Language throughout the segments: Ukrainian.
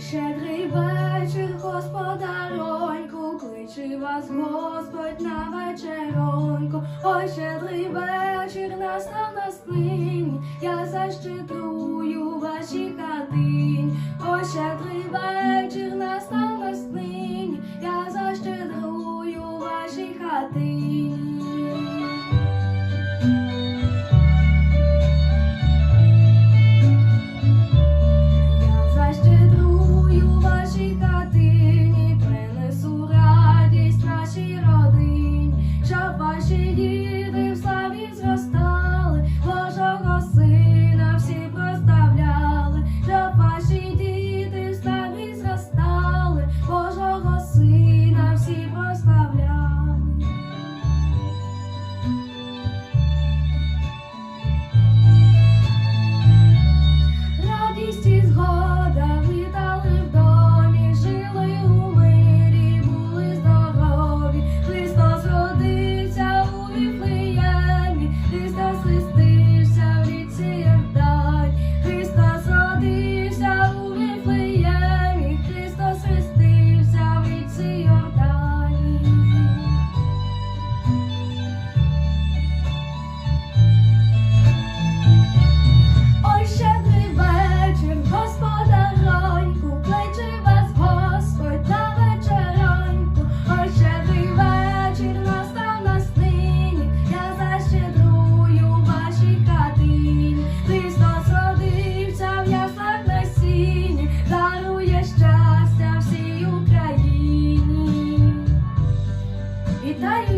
щедрий вечір, господароньку, кличе вас Господь на вечероньку. Ой, щедрий вечір настав на снині, я защедрую ваші хатині. Ой, щедрий вечір настав на снині, я защедрую ваші хатині.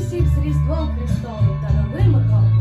усіх з Різдвом Христовим та новим роком!